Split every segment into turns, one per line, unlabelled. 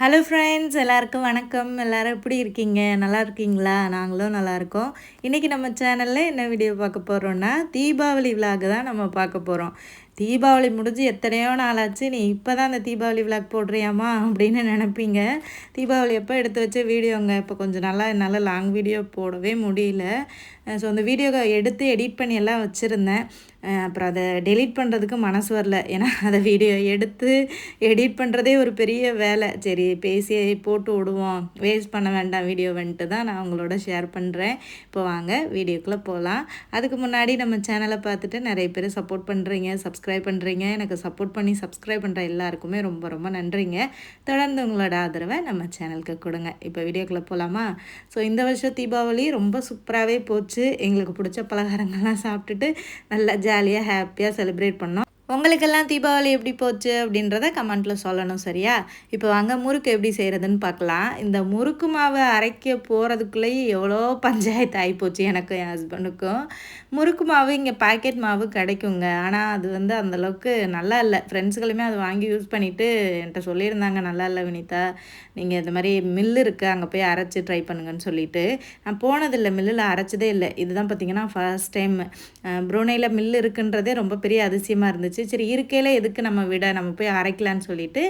hello friends எல்லாருக்கும் வணக்கம் எல்லோரும் எப்படி இருக்கீங்க நல்லா இருக்கீங்களா நாங்களும் நல்லாயிருக்கோம் இன்றைக்கி நம்ம சேனலில் என்ன வீடியோ பார்க்க போகிறோன்னா தீபாவளி விழாக்கு தான் நம்ம பார்க்க போகிறோம் தீபாவளி முடிஞ்சு எத்தனையோ நாள் ஆச்சு நீ இப்போ தான் அந்த தீபாவளி விளாக் போடுறியாமா அப்படின்னு நினப்பீங்க தீபாவளி எப்போ எடுத்து வச்ச வீடியோங்க இப்போ கொஞ்சம் நல்லா என்னால் லாங் வீடியோ போடவே முடியல ஸோ அந்த வீடியோவை எடுத்து எடிட் பண்ணி எல்லாம் வச்சுருந்தேன் அப்புறம் அதை டெலீட் பண்ணுறதுக்கு மனசு வரல ஏன்னா அதை வீடியோ எடுத்து எடிட் பண்ணுறதே ஒரு பெரிய வேலை சரி பேசி போட்டு விடுவோம் வேஸ்ட் பண்ண வேண்டாம் வீடியோ வந்துட்டு தான் நான் உங்களோட ஷேர் பண்ணுறேன் இப்போ வாங்க வீடியோக்குள்ளே போகலாம் அதுக்கு முன்னாடி நம்ம சேனலை பார்த்துட்டு நிறைய பேர் சப்போர்ட் பண்ணுறீங்க சப்ஸ்கிரைப் சப்ஸ்கிரைப் பண்ணுறீங்க எனக்கு சப்போர்ட் பண்ணி சப்ஸ்கிரைப் பண்ணுற எல்லாருக்குமே ரொம்ப ரொம்ப நன்றிங்க தொடர்ந்து உங்களோட ஆதரவை நம்ம சேனலுக்கு கொடுங்க இப்போ வீடியோக்குள்ளே போகலாமா ஸோ இந்த வருஷம் தீபாவளி ரொம்ப சூப்பராகவே போச்சு எங்களுக்கு பிடிச்ச பலகாரங்கள்லாம் சாப்பிட்டுட்டு நல்லா ஜாலியாக ஹாப்பியாக செலிப்ரேட் பண்ணோம் உங்களுக்கெல்லாம் தீபாவளி எப்படி போச்சு அப்படின்றத கமெண்ட்டில் சொல்லணும் சரியா இப்போ வாங்க முறுக்கு எப்படி செய்கிறதுன்னு பார்க்கலாம் இந்த முறுக்கு மாவை அரைக்க போகிறதுக்குள்ளேயே எவ்வளோ பஞ்சாயத்து ஆகிப்போச்சு எனக்கும் என் ஹஸ்பண்டுக்கும் முறுக்கு மாவு இங்கே பாக்கெட் மாவு கிடைக்குங்க ஆனால் அது வந்து அந்தளவுக்கு நல்லா இல்லை ஃப்ரெண்ட்ஸுகளுமே அது வாங்கி யூஸ் பண்ணிவிட்டு என்கிட்ட சொல்லியிருந்தாங்க நல்லா இல்லை வினிதா நீங்கள் இந்த மாதிரி மில்லு இருக்குது அங்கே போய் அரைச்சி ட்ரை பண்ணுங்கன்னு சொல்லிட்டு நான் போனதில்லை மில்லில் அரைச்சதே இல்லை இதுதான் பார்த்திங்கன்னா ஃபர்ஸ்ட் டைம் ப்ரூனையில் மில்லு இருக்குன்றதே ரொம்ப பெரிய அதிசயமாக இருந்துச்சு இருந்துச்சு சரி இருக்கையில் எதுக்கு நம்ம விட நம்ம போய் அரைக்கலான்னு சொல்லிட்டு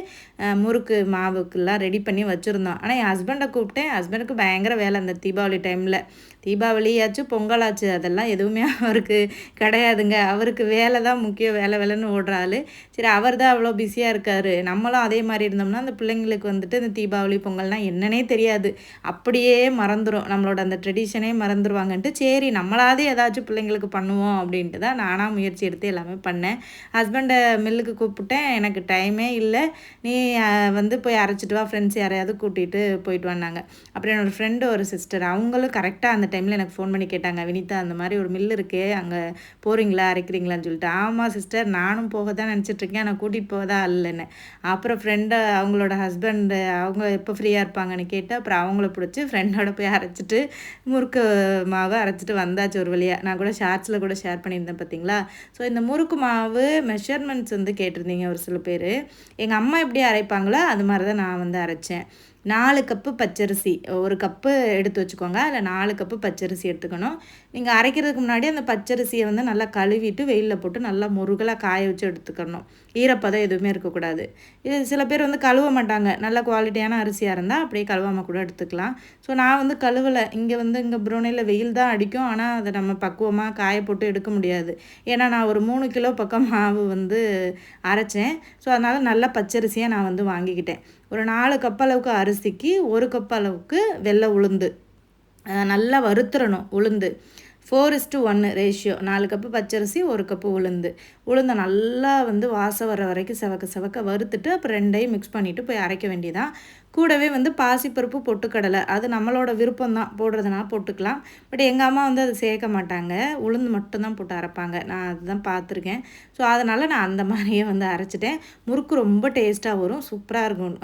முறுக்கு மாவுக்குலாம் ரெடி பண்ணி வச்சுருந்தோம் ஆனால் என் ஹஸ்பண்டை கூப்பிட்டேன் ஹஸ்பண்டுக்கு பயங்கர வேலை அந்த தீபாவளி டைமில் தீபாவளியாச்சும் பொங்கலாச்சு அதெல்லாம் எதுவுமே அவருக்கு கிடையாதுங்க அவருக்கு வேலை தான் முக்கியம் வேலை வேலைன்னு ஓடுறாரு சரி அவர் தான் அவ்வளோ பிஸியாக இருக்கார் நம்மளும் அதே மாதிரி இருந்தோம்னா அந்த பிள்ளைங்களுக்கு வந்துட்டு இந்த தீபாவளி பொங்கல்னால் என்னன்னே தெரியாது அப்படியே மறந்துடும் நம்மளோட அந்த ட்ரெடிஷனே மறந்துடுவாங்கன்ட்டு சரி நம்மளாவது ஏதாச்சும் பிள்ளைங்களுக்கு பண்ணுவோம் அப்படின்ட்டு தான் நானாக முயற்சி எடுத்து எல்லாமே பண்ணேன் ஹஸ்பண்டை மில்லுக்கு கூப்பிட்டேன் எனக்கு டைமே இல்லை நீ வந்து போய் அரைச்சிட்டு வா ஃப்ரெண்ட்ஸ் யாரையாவது கூட்டிகிட்டு போயிட்டு வந்தாங்க அப்புறம் என்னோடய ஃப்ரெண்டு ஒரு சிஸ்டர் அவங்களும் கரெக்டாக அந்த டைமில் எனக்கு ஃபோன் பண்ணி கேட்டாங்க வினிதா அந்த மாதிரி ஒரு மில்லு இருக்குது அங்கே போகிறீங்களா அரைக்கிறீங்களான்னு சொல்லிட்டு ஆமாம் சிஸ்டர் நானும் போக தான் நினச்சிட்ருக்கேன் ஆனால் கூட்டிகிட்டு தான் இல்லைன்னு அப்புறம் ஃப்ரெண்டை அவங்களோட ஹஸ்பண்டு அவங்க எப்போ ஃப்ரீயாக இருப்பாங்கன்னு கேட்டு அப்புறம் அவங்கள பிடிச்சி ஃப்ரெண்டோட போய் அரைச்சிட்டு முறுக்கு மாவு அரைச்சிட்டு வந்தாச்சு ஒரு வழியாக நான் கூட ஷார்ட்ஸில் கூட ஷேர் பண்ணியிருந்தேன் பார்த்தீங்களா ஸோ இந்த முறுக்கு மாவு மெஷர்மெண்ட்ஸ் வந்து கேட்டிருந்தீங்க ஒரு சில பேர் எங்கள் அம்மா எப்படி அரைப்பாங்களோ அது மாதிரி தான் நான் வந்து அரைச்சேன் நாலு கப்பு பச்சரிசி ஒரு கப்பு எடுத்து வச்சுக்கோங்க அதில் நாலு கப்பு பச்சரிசி எடுத்துக்கணும் நீங்கள் அரைக்கிறதுக்கு முன்னாடி அந்த பச்சரிசியை வந்து நல்லா கழுவிட்டு வெயிலில் போட்டு நல்லா முருகலாக காய வச்சு எடுத்துக்கணும் ஈரப்பதம் எதுவுமே இருக்கக்கூடாது இது சில பேர் வந்து கழுவ மாட்டாங்க நல்ல குவாலிட்டியான அரிசியாக இருந்தால் அப்படியே கழுவாமல் கூட எடுத்துக்கலாம் ஸோ நான் வந்து கழுவலை இங்கே வந்து இங்கே புரோனையில் வெயில் தான் அடிக்கும் ஆனால் அதை நம்ம பக்குவமாக காய போட்டு எடுக்க முடியாது ஏன்னா நான் ஒரு மூணு கிலோ பக்கம் மாவு வந்து அரைச்சேன் ஸோ அதனால் நல்ல பச்சரிசியாக நான் வந்து வாங்கிக்கிட்டேன் ஒரு நாலு கப் அளவுக்கு அரிசிக்கு ஒரு கப் அளவுக்கு வெள்ளை உளுந்து நல்லா வறுத்துறணும் உளுந்து ஃபோர் இஸ்ட்டு ஒன்று ரேஷியோ நாலு கப்பு பச்சரிசி ஒரு கப்பு உளுந்து உளுந்தை நல்லா வந்து வாசம் வர வரைக்கும் செவக்க செவக்க வறுத்துட்டு அப்புறம் ரெண்டையும் மிக்ஸ் பண்ணிவிட்டு போய் அரைக்க வேண்டியதான் கூடவே வந்து பாசிப்பருப்பு பொட்டுக்கடலை அது நம்மளோட விருப்பம் தான் போடுறதுனா போட்டுக்கலாம் பட் எங்கள் அம்மா வந்து அது சேர்க்க மாட்டாங்க உளுந்து மட்டும்தான் போட்டு அரைப்பாங்க நான் அதுதான் பார்த்துருக்கேன் ஸோ அதனால் நான் அந்த மாதிரியே வந்து அரைச்சிட்டேன் முறுக்கு ரொம்ப டேஸ்ட்டாக வரும் சூப்பராக இருக்கும்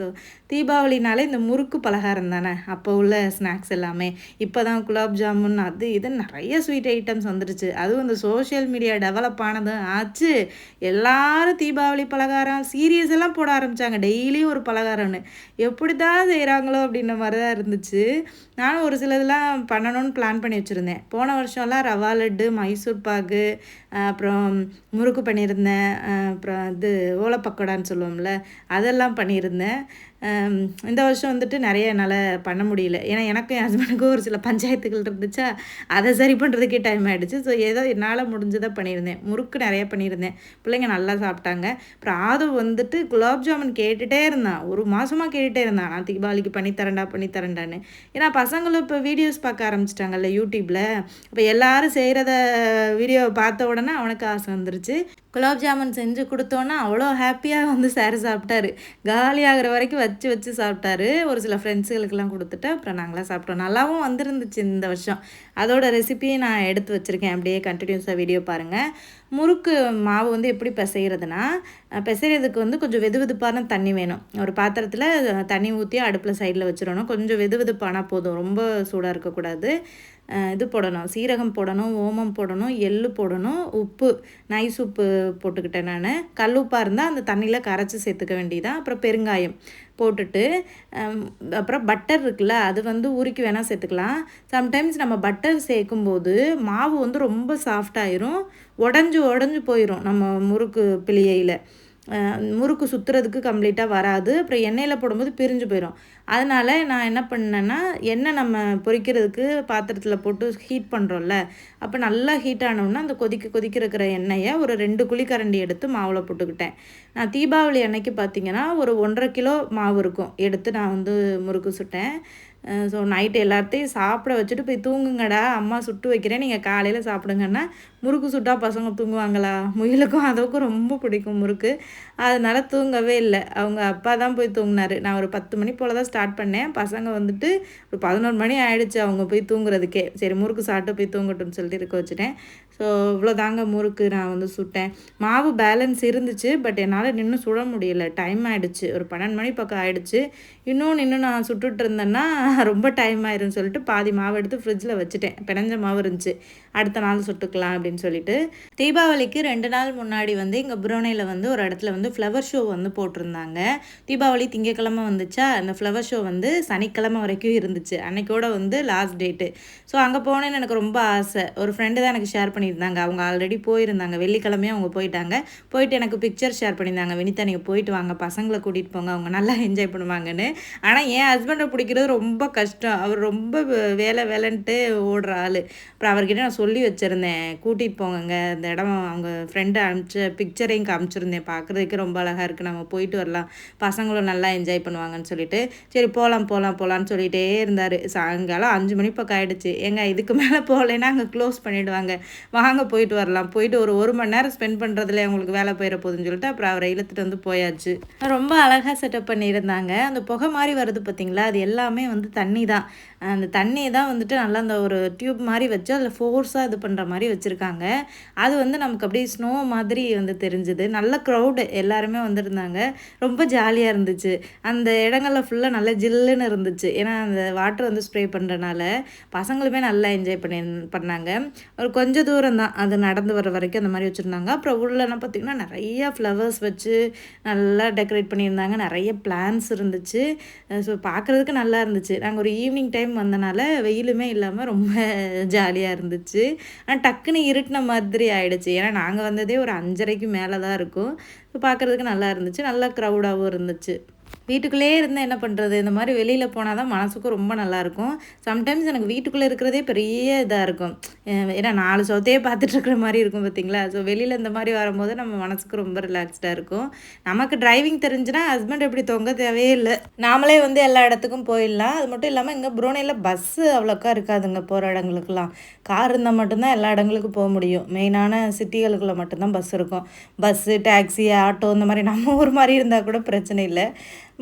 ஸோ தீபாவளினாலே இந்த முறுக்கு பலகாரம் தானே அப்போ உள்ள ஸ்நாக்ஸ் எல்லாமே இப்போ தான் குலாப் ஜாமுன் அது இது நிறைய ஸ்வீட் ஐட்டம்ஸ் வந்துடுச்சு அதுவும் இந்த சோஷியல் மீடியா டெவலப் ஆனதும் ஆச்சு எல்லாரும் தீபாவளி பலகாரம் சீரியஸ் எல்லாம் போட ஆரம்பித்தாங்க டெய்லியும் ஒரு பலகாரம்னு எப்படி தான் செய்கிறாங்களோ அப்படின்ற மாதிரி தான் இருந்துச்சு நானும் ஒரு சிலதெல்லாம் பண்ணணும்னு பிளான் பண்ணி வச்சுருந்தேன் போன வருஷம்லாம் ரவா லட்டு மைசூர் பாகு அப்புறம் முறுக்கு பண்ணியிருந்தேன் அப்புறம் இது ஓலப்பக்கோடான்னு பக்கோடான்னு சொல்லுவோம்ல அதெல்லாம் பண்ணியிருந்தேன் இந்த வருஷம் வந்துட்டு நிறைய என்னால் பண்ண முடியல ஏன்னா எனக்கும் என் ஹஸ்பண்டுக்கும் ஒரு சில பஞ்சாயத்துகள் இருந்துச்சா அதை சரி பண்ணுறதுக்கே டைம் ஆகிடுச்சு ஸோ ஏதோ என்னால் முடிஞ்சதை பண்ணியிருந்தேன் முறுக்கு நிறைய பண்ணியிருந்தேன் பிள்ளைங்க நல்லா சாப்பிட்டாங்க அப்புறம் ஆதவ் வந்துட்டு குலாப் ஜாமுன் கேட்டுகிட்டே இருந்தான் ஒரு மாதமாக கேட்டுகிட்டே இருந்தான் நான் தீபாவளிக்கு பண்ணித்தரண்டா பண்ணித்தரண்டான்னு ஏன்னா பசங்களும் இப்போ வீடியோஸ் பார்க்க ஆரம்பிச்சிட்டாங்கல்ல யூடியூப்பில் இப்போ எல்லோரும் செய்கிறத வீடியோ பார்த்த உடனே உடனே அவனுக்கு ஆசை வந்துருச்சு குலாப் ஜாமுன் செஞ்சு கொடுத்தோன்னா அவ்வளோ ஹாப்பியாக வந்து சார் சாப்பிட்டாரு காலியாகிற வரைக்கும் வச்சு வச்சு சாப்பிட்டாரு ஒரு சில ஃப்ரெண்ட்ஸுகளுக்கெல்லாம் கொடுத்துட்டு அப்புறம் நாங்களாம் சாப்பிட்டோம் நல்லாவும் வந்துருந்துச்சு இந்த வருஷம் அதோட ரெசிபியை நான் எடுத்து வச்சுருக்கேன் அப்படியே கண்டினியூஸாக வீடியோ பாருங்கள் முறுக்கு மாவு வந்து எப்படி பிசைகிறதுனா பிசைகிறதுக்கு வந்து கொஞ்சம் வெது வெதுப்பான தண்ணி வேணும் ஒரு பாத்திரத்தில் தண்ணி ஊற்றி அடுப்பில் சைடில் வச்சிடணும் கொஞ்சம் வெது வெதுப்பானால் போதும் ரொம்ப சூடாக இருக்கக்கூடாது இது போடணும் சீரகம் போடணும் ஓமம் போடணும் எள்ளு போடணும் உப்பு நைஸ் உப்பு போட்டுக்கிட்டேன் நான் கல்லுப்பாக இருந்தால் அந்த தண்ணியில் கரைச்சி சேர்த்துக்க வேண்டியதான் அப்புறம் பெருங்காயம் போட்டுட்டு அப்புறம் பட்டர் இருக்குல்ல அது வந்து உருக்கி வேணால் சேர்த்துக்கலாம் சம்டைம்ஸ் நம்ம பட்டர் சேர்க்கும்போது மாவு வந்து ரொம்ப சாஃப்டாயிரும் உடஞ்சி உடஞ்சி போயிடும் நம்ம முறுக்கு பிளியையில் முறுக்கு சுற்றுறதுக்கு கம்ப்ளீட்டாக வராது அப்புறம் எண்ணெயில் போடும்போது பிரிஞ்சு போயிடும் அதனால் நான் என்ன பண்ணேன்னா எண்ணெய் நம்ம பொரிக்கிறதுக்கு பாத்திரத்தில் போட்டு ஹீட் பண்ணுறோம்ல அப்போ நல்லா ஹீட் ஆனோன்னா அந்த கொதிக்க கொதிக்க இருக்கிற எண்ணெயை ஒரு ரெண்டு குழிக்கரண்டி எடுத்து மாவில் போட்டுக்கிட்டேன் நான் தீபாவளி அன்னைக்கு பார்த்திங்கன்னா ஒரு ஒன்றரை கிலோ மாவு இருக்கும் எடுத்து நான் வந்து முறுக்கு சுட்டேன் ஸோ நைட்டு எல்லாத்தையும் சாப்பிட வச்சுட்டு போய் தூங்குங்கடா அம்மா சுட்டு வைக்கிறேன் நீங்கள் காலையில் சாப்பிடுங்கன்னா முறுக்கு சுட்டா பசங்க தூங்குவாங்களா முயலுக்கும் அதோக்கும் ரொம்ப பிடிக்கும் முறுக்கு அதனால் தூங்கவே இல்லை அவங்க அப்பா தான் போய் தூங்கினாரு நான் ஒரு பத்து மணி போல் தான் ஸ்டார்ட் பண்ணேன் பசங்க வந்துட்டு ஒரு பதினோரு மணி ஆயிடுச்சு அவங்க போய் தூங்குறதுக்கே சரி முறுக்கு சாப்பிட்டு போய் தூங்கட்டும்னு சொல்லிட்டு இருக்க வச்சுட்டேன் ஸோ இவ்வளோ தாங்க முறுக்கு நான் வந்து சுட்டேன் மாவு பேலன்ஸ் இருந்துச்சு பட் என்னால் நின்று சுட முடியல டைம் ஆகிடுச்சு ஒரு பன்னெண்டு மணி பக்கம் ஆகிடுச்சு இன்னும் நின்று நான் சுட்டுட்டு இருந்தேன்னா ரொம்ப டைம் ஆயிரும்னு சொல்லிட்டு பாதி மாவு எடுத்து ஃப்ரிட்ஜில் வச்சுட்டேன் பிணைஞ்ச மாவு இருந்துச்சு அடுத்த நாள் சுட்டுக்கலாம் அப்படின்னு அப்படின்னு சொல்லிட்டு தீபாவளிக்கு ரெண்டு நாள் முன்னாடி வந்து இங்கே புரோனையில் வந்து ஒரு இடத்துல வந்து ஃப்ளவர் ஷோ வந்து போட்டிருந்தாங்க தீபாவளி திங்கக்கிழமை வந்துச்சா அந்த ஃப்ளவர் ஷோ வந்து சனிக்கிழமை வரைக்கும் இருந்துச்சு அன்னைக்கோட வந்து லாஸ்ட் டேட்டு ஸோ அங்கே போனேன்னு எனக்கு ரொம்ப ஆசை ஒரு ஃப்ரெண்டு தான் எனக்கு ஷேர் பண்ணியிருந்தாங்க அவங்க ஆல்ரெடி போயிருந்தாங்க வெள்ளிக்கிழமையும் அவங்க போயிட்டாங்க போயிட்டு எனக்கு பிக்சர் ஷேர் பண்ணியிருந்தாங்க வினிதா நீங்கள் போயிட்டு வாங்க பசங்களை கூட்டிகிட்டு போங்க அவங்க நல்லா என்ஜாய் பண்ணுவாங்கன்னு ஆனால் என் ஹஸ்பண்டை பிடிக்கிறது ரொம்ப கஷ்டம் அவர் ரொம்ப வேலை வேலைன்ட்டு ஓடுற ஆள் அப்புறம் அவர்கிட்ட நான் சொல்லி வச்சுருந்தேன் கூட்டி கூட்டிகிட்டு போங்க அந்த இடம் அவங்க ஃப்ரெண்டு அனுப்பிச்சு பிக்சரையும் காமிச்சிருந்தேன் பார்க்குறதுக்கு ரொம்ப அழகாக இருக்குது நம்ம போயிட்டு வரலாம் பசங்களும் நல்லா என்ஜாய் பண்ணுவாங்கன்னு சொல்லிட்டு சரி போகலாம் போகலாம் போகலான்னு சொல்லிகிட்டே இருந்தார் சாயங்காலம் அஞ்சு மணி பக்கம் ஆகிடுச்சு எங்க இதுக்கு மேலே போகலைன்னா அங்கே க்ளோஸ் பண்ணிவிடுவாங்க வாங்க போயிட்டு வரலாம் போயிட்டு ஒரு ஒரு மணி நேரம் ஸ்பெண்ட் பண்ணுறதுல உங்களுக்கு வேலை போயிட போகுதுன்னு சொல்லிட்டு அப்புறம் அவரை இழுத்துட்டு வந்து போயாச்சு ரொம்ப அழகாக செட்டப் பண்ணியிருந்தாங்க அந்த புகை மாதிரி வருது பார்த்தீங்களா அது எல்லாமே வந்து தண்ணி தான் அந்த தண்ணியை தான் வந்துட்டு நல்லா அந்த ஒரு டியூப் மாதிரி வச்சு அதில் ஃபோர்ஸாக இது பண்ணுற மாதிரி வச்சுருக்காங்க வந்தாங்க அது வந்து நமக்கு அப்படியே ஸ்னோ மாதிரி வந்து தெரிஞ்சுது நல்ல க்ரௌடு எல்லாருமே வந்திருந்தாங்க ரொம்ப ஜாலியாக இருந்துச்சு அந்த இடங்களில் ஃபுல்லாக நல்லா ஜில்லுன்னு இருந்துச்சு ஏன்னா அந்த வாட்டர் வந்து ஸ்ப்ரே பண்ணுறனால பசங்களுமே நல்லா என்ஜாய் பண்ணி பண்ணாங்க ஒரு கொஞ்சம் தூரம் தான் அது நடந்து வர வரைக்கும் அந்த மாதிரி வச்சுருந்தாங்க அப்புறம் உள்ளெல்லாம் பார்த்திங்கன்னா நிறையா ஃப்ளவர்ஸ் வச்சு நல்லா டெக்கரேட் பண்ணியிருந்தாங்க நிறைய பிளான்ஸ் இருந்துச்சு ஸோ பார்க்குறதுக்கு நல்லா இருந்துச்சு நாங்கள் ஒரு ஈவினிங் டைம் வந்தனால வெயிலுமே இல்லாமல் ரொம்ப ஜாலியாக இருந்துச்சு ஆனால் டக்குன்னு இரு திருட்டின மாதிரி ஆகிடுச்சு ஏன்னா நாங்கள் வந்ததே ஒரு அஞ்சரைக்கு மேலே தான் இருக்கும் பார்க்குறதுக்கு நல்லா இருந்துச்சு நல்லா க்ரௌடாகவும் இருந்துச்சு வீட்டுக்குள்ளே இருந்தால் என்ன பண்ணுறது இந்த மாதிரி வெளியில் போனால் தான் மனசுக்கும் ரொம்ப நல்லாயிருக்கும் சம்டைம்ஸ் எனக்கு வீட்டுக்குள்ளே இருக்கிறதே பெரிய இதாக இருக்கும் ஏன்னா நாலு சோத்தையே பார்த்துட்ருக்குற மாதிரி இருக்கும் பார்த்திங்களா ஸோ வெளியில் இந்த மாதிரி வரும்போது நம்ம மனசுக்கு ரொம்ப ரிலாக்ஸ்டாக இருக்கும் நமக்கு டிரைவிங் தெரிஞ்சுன்னா ஹஸ்பண்ட் எப்படி தொங்க தேவையே இல்லை நாமளே வந்து எல்லா இடத்துக்கும் போயிடலாம் அது மட்டும் இல்லாமல் இங்கே புரோனையில் பஸ்ஸு அவ்வளோக்கா இருக்காதுங்க போகிற இடங்களுக்குலாம் கார் இருந்தால் மட்டும்தான் எல்லா இடங்களுக்கும் போக முடியும் மெயினான சிட்டிகளுக்குள்ளே மட்டும்தான் பஸ் இருக்கும் பஸ்ஸு டாக்ஸி ஆட்டோ இந்த மாதிரி நம்ம ஊர் மாதிரி இருந்தால் கூட பிரச்சனை இல்லை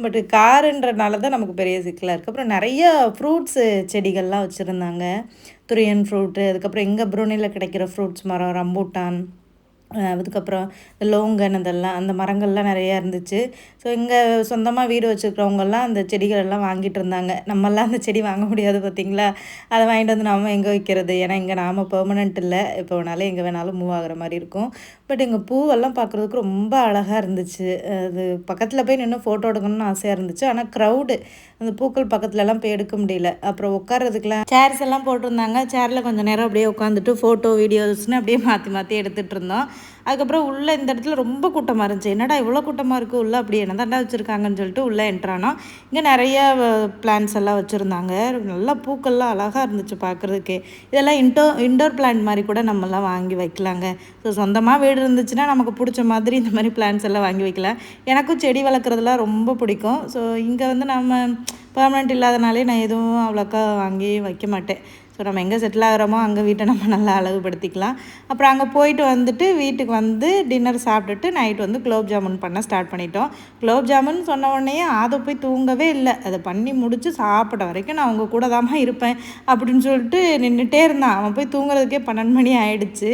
பட்டு காருன்றனால தான் நமக்கு பெரிய சிக்கலாக இருக்குது அப்புறம் நிறைய ஃப்ரூட்ஸு செடிகள்லாம் வச்சுருந்தாங்க துரியன் ஃப்ரூட்டு அதுக்கப்புறம் எங்கள் ப்ரோனியில் கிடைக்கிற ஃப்ரூட்ஸ் மரம் ரம்பூட்டான் அதுக்கப்புறம் இந்த லோங்கன் இதெல்லாம் அந்த மரங்கள்லாம் நிறையா இருந்துச்சு ஸோ இங்கே சொந்தமாக வீடு வச்சுருக்கிறவங்கெல்லாம் அந்த செடிகள் எல்லாம் வாங்கிட்டு இருந்தாங்க நம்மெல்லாம் அந்த செடி வாங்க முடியாது பார்த்திங்களா அதை வாங்கிட்டு வந்து நாம் எங்கே வைக்கிறது ஏன்னா இங்கே நாம் பெர்மனெண்ட் இல்லை இப்போ வேணாலும் எங்கே வேணாலும் மூவ் ஆகிற மாதிரி இருக்கும் பட் எங்கள் பூவெல்லாம் பார்க்குறதுக்கு ரொம்ப அழகாக இருந்துச்சு அது பக்கத்தில் போய் நின்று ஃபோட்டோ எடுக்கணும்னு ஆசையாக இருந்துச்சு ஆனால் க்ரௌடு அந்த பூக்கள் பக்கத்துலலாம் போய் எடுக்க முடியல அப்புறம் உட்காரதுக்குலாம் சேர்ஸ் எல்லாம் போட்டிருந்தாங்க சேரில் கொஞ்சம் நேரம் அப்படியே உட்காந்துட்டு ஃபோட்டோ வீடியோஸ்னு அப்படியே மாற்றி மாற்றி எடுத்துகிட்டு இருந்தோம் அதுக்கப்புறம் உள்ளே இந்த இடத்துல ரொம்ப கூட்டமாக இருந்துச்சு என்னடா இவ்வளோ கூட்டமாக இருக்குது உள்ளே அப்படி என்ன தாண்டா வச்சுருக்காங்கன்னு சொல்லிட்டு உள்ளே என்ட்ரானா இங்கே நிறைய பிளான்ஸ் எல்லாம் வச்சுருந்தாங்க நல்லா பூக்கள்லாம் அழகாக இருந்துச்சு பார்க்குறதுக்கே இதெல்லாம் இன்டோ இன்டோர் பிளான்ட் மாதிரி கூட நம்மலாம் வாங்கி வைக்கலாங்க ஸோ சொந்தமாக வீடு இருந்துச்சுன்னா நமக்கு பிடிச்ச மாதிரி இந்த மாதிரி பிளான்ஸ் எல்லாம் வாங்கி வைக்கலாம் எனக்கும் செடி வளர்க்குறதுலாம் ரொம்ப பிடிக்கும் ஸோ இங்கே வந்து நம்ம பர்மனெண்ட் இல்லாதனாலே நான் எதுவும் அவ்வளோக்கா வாங்கி வைக்க மாட்டேன் ஸோ நம்ம எங்கே செட்டில் ஆகிறோமோ அங்கே வீட்டை நம்ம நல்லா அழகுபடுத்திக்கலாம் அப்புறம் அங்கே போயிட்டு வந்துட்டு வீட்டுக்கு வந்து டின்னர் சாப்பிட்டுட்டு நைட் வந்து குலோப் ஜாமுன் பண்ண ஸ்டார்ட் பண்ணிட்டோம் குலோப் ஜாமுன் சொன்ன உடனே அதை போய் தூங்கவே இல்லை அதை பண்ணி முடித்து சாப்பிட வரைக்கும் நான் அவங்க கூட தான் இருப்பேன் அப்படின்னு சொல்லிட்டு நின்றுட்டே இருந்தான் அவன் போய் தூங்குறதுக்கே பன்னெண்டு மணி ஆயிடுச்சு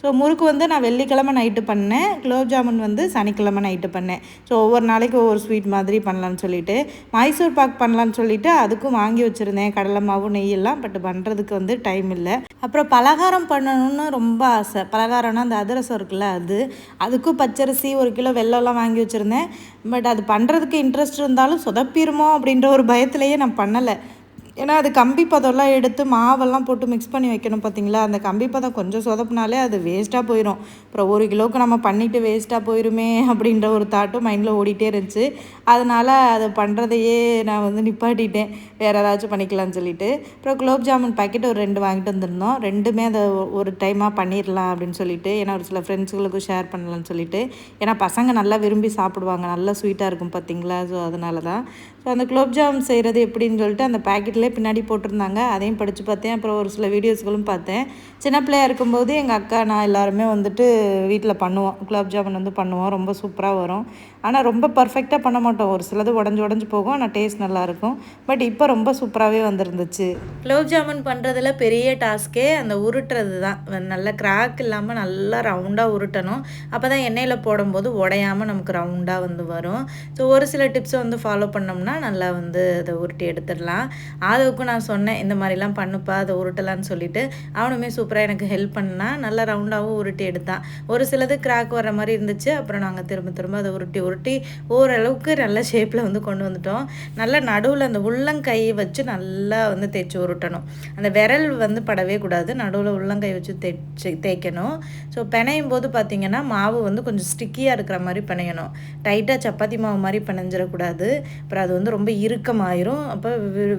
ஸோ முறுக்கு வந்து நான் வெள்ளிக்கிழமை நைட்டு பண்ணேன் குலோப் ஜாமுன் வந்து சனிக்கிழமை நைட்டு பண்ணேன் ஸோ ஒவ்வொரு நாளைக்கு ஒவ்வொரு ஸ்வீட் மாதிரி பண்ணலான்னு சொல்லிட்டு மைசூர் பாக் பண்ணலான்னு சொல்லிட்டு அதுக்கும் வாங்கி வச்சுருந்தேன் கடலை மாவு நெய்யெல்லாம் பட் பண்ணுறதுக்கு வந்து டைம் இல்லை அப்புறம் பலகாரம் பண்ணணும்னு ரொம்ப ஆசை பலகாரம்னா அந்த அதிரசம் இருக்குல்ல அது அதுக்கும் பச்சரிசி ஒரு கிலோ வெள்ளம்லாம் வாங்கி வச்சுருந்தேன் பட் அது பண்ணுறதுக்கு இன்ட்ரெஸ்ட் இருந்தாலும் சொதப்பிடுமோ அப்படின்ற ஒரு பயத்துலேயே நான் பண்ணலை ஏன்னா அது கம்பி பதம்லாம் எடுத்து மாவெல்லாம் போட்டு மிக்ஸ் பண்ணி வைக்கணும் பார்த்தீங்களா அந்த கம்பி பதம் கொஞ்சம் சொதப்புனாலே அது வேஸ்ட்டாக போயிடும் அப்புறம் ஒரு கிலோவுக்கு நம்ம பண்ணிவிட்டு வேஸ்ட்டாக போயிருமே அப்படின்ற ஒரு தாட்டும் மைண்டில் ஓடிட்டே இருந்துச்சு அதனால் அதை பண்ணுறதையே நான் வந்து நிப்பாட்டிட்டேன் வேறு ஏதாச்சும் பண்ணிக்கலாம்னு சொல்லிட்டு அப்புறம் குலோப் ஜாமுன் பாக்கெட் ஒரு ரெண்டு வாங்கிட்டு வந்திருந்தோம் ரெண்டுமே அதை ஒரு டைமாக பண்ணிடலாம் அப்படின்னு சொல்லிட்டு ஏன்னா ஒரு சில ஃப்ரெண்ட்ஸுகளுக்கும் ஷேர் பண்ணலாம்னு சொல்லிட்டு ஏன்னா பசங்க நல்லா விரும்பி சாப்பிடுவாங்க நல்லா ஸ்வீட்டாக இருக்கும் பார்த்தீங்களா ஸோ அதனால தான் ஸோ அந்த ஜாம் செய்கிறது எப்படின்னு சொல்லிட்டு அந்த பேக்கெட்லேயே பின்னாடி போட்டிருந்தாங்க அதையும் படித்து பார்த்தேன் அப்புறம் ஒரு சில வீடியோஸ்களும் பார்த்தேன் சின்ன பிள்ளையாக இருக்கும்போது எங்கள் அக்கா நான் எல்லாருமே வந்துட்டு வீட்டில் பண்ணுவோம் குலோப்ஜாமுன் வந்து பண்ணுவோம் ரொம்ப சூப்பராக வரும் ஆனால் ரொம்ப பர்ஃபெக்டாக பண்ண மாட்டோம் ஒரு சிலது உடஞ்சி உடஞ்சி போகும் ஆனால் டேஸ்ட் நல்லாயிருக்கும் பட் இப்போ ரொம்ப சூப்பராகவே வந்துருந்துச்சு குலோப் ஜாமுன் பண்ணுறதுல பெரிய டாஸ்க்கே அந்த உருட்டுறது தான் நல்ல கிராக் இல்லாமல் நல்லா ரவுண்டாக உருட்டணும் அப்போ தான் எண்ணெயில் போடும்போது உடையாமல் நமக்கு ரவுண்டாக வந்து வரும் ஸோ ஒரு சில டிப்ஸை வந்து ஃபாலோ பண்ணோம்னா நல்லா வந்து அதை உருட்டி எடுத்துடலாம் ஆதவுக்கும் நான் சொன்னேன் இந்த மாதிரிலாம் பண்ணுப்பா அதை உருட்டலான்னு சொல்லிட்டு அவனுமே சூப்பராக எனக்கு ஹெல்ப் பண்ணான் நல்லா ரவுண்டாகவும் உருட்டி எடுத்தான் ஒரு சிலது கிராக் வர மாதிரி இருந்துச்சு அப்புறம் நாங்கள் திரும்ப திரும்ப அதை உருட்டி உருட்டி ஓரளவுக்கு நல்ல ஷேப்பில் வந்து கொண்டு வந்துட்டோம் நல்லா நடுவில் அந்த உள்ளங்கை வச்சு நல்லா வந்து தேய்ச்சி உருட்டணும் அந்த விரல் வந்து படவே கூடாது நடுவில் உள்ளங்கை வச்சு தேய்ச்சி தேய்க்கணும் ஸோ பிணையும் போது பார்த்திங்கன்னா மாவு வந்து கொஞ்சம் ஸ்டிக்கியாக இருக்கிற மாதிரி பிணையணும் டைட்டாக சப்பாத்தி மாவு மாதிரி பிணைஞ்சிடக்கூடாது அப்புறம் அது வந்து வந்து ரொம்ப இறுக்கமாயிரும் அப்போ